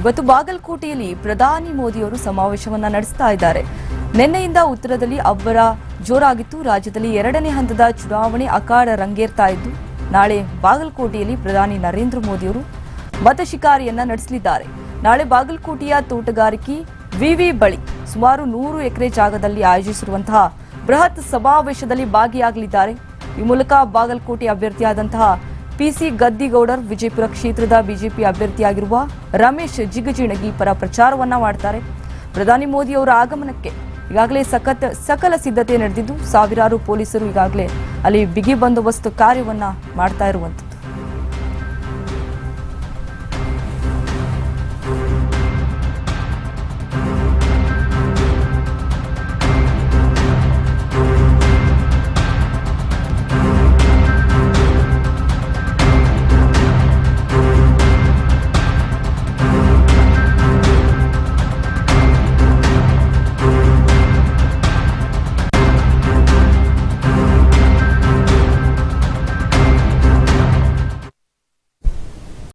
ಇವತ್ತು ಬಾಗಲಕೋಟೆಯಲ್ಲಿ ಪ್ರಧಾನಿ ಮೋದಿಯವರು ಸಮಾವೇಶವನ್ನ ನಡೆಸ್ತಾ ಇದ್ದಾರೆ. ನಿನ್ನೆಯಿಂದ ಉತ್ತರದಲ್ಲಿ ಅಬ್ಬರ ಜೋರಾಗಿತ್ತು. ರಾಜ್ಯದಲ್ಲಿ ಎರಡನೇ ಹಂತದ ಚುನಾವಣೆ ಅಖಾಡ ರಂಗೇರ್ತಾ ಇದ್ದು ನಾಳೆ ಬಾಗಲಕೋಟೆಯಲ್ಲಿ ಪ್ರಧಾನಿ ನರೇಂದ್ರ ಮೋದಿಯವರು ಮತ ಶಿಕಾರಿಯನ್ನ ನಡೆಸಲಿದ್ದಾರೆ. ನಾಳೆ ಬಾಗಲಕೋಟೆಯ ತೋಟಗಾರಿಕೆ ವಿವಿ ಬಳಿ ಸುಮಾರು ನೂರು ಎಕರೆ ಜಾಗದಲ್ಲಿ ಆಯೋಜಿಸಿರುವಂತಹ ಬೃಹತ್ ಸಮಾವೇಶದಲ್ಲಿ ಭಾಗಿಯಾಗಲಿದ್ದಾರೆ. ಈ ಮೂಲಕ ಬಾಗಲಕೋಟೆ ಅಭ್ಯರ್ಥಿಯಾದಂತಹ ಪಿಸಿ ಗದ್ದಿಗೌಡರ್ ವಿಜಯಪುರ ಕ್ಷೇತ್ರದ ಬಿಜೆಪಿ ಅಭ್ಯರ್ಥಿಯಾಗಿರುವ ರಮೇಶ್ ಜಿಗಜಿಣಗಿ ಪರ ಪ್ರಚಾರವನ್ನ ಮಾಡ್ತಾರೆ. ಪ್ರಧಾನಿ ಮೋದಿ ಅವರ ಆಗಮನಕ್ಕೆ ಈಗಾಗಲೇ ಸಖತ್ ಸಕಲ ಸಿದ್ಧತೆ ನಡೆದಿದ್ದು, ಸಾವಿರಾರು ಪೊಲೀಸರು ಈಗಾಗಲೇ ಅಲ್ಲಿ ಬಿಗಿ ಬಂದೋಬಸ್ತ್ ಕಾರ್ಯವನ್ನ ಮಾಡ್ತಾ ಇರುವಂಥದ್ದು.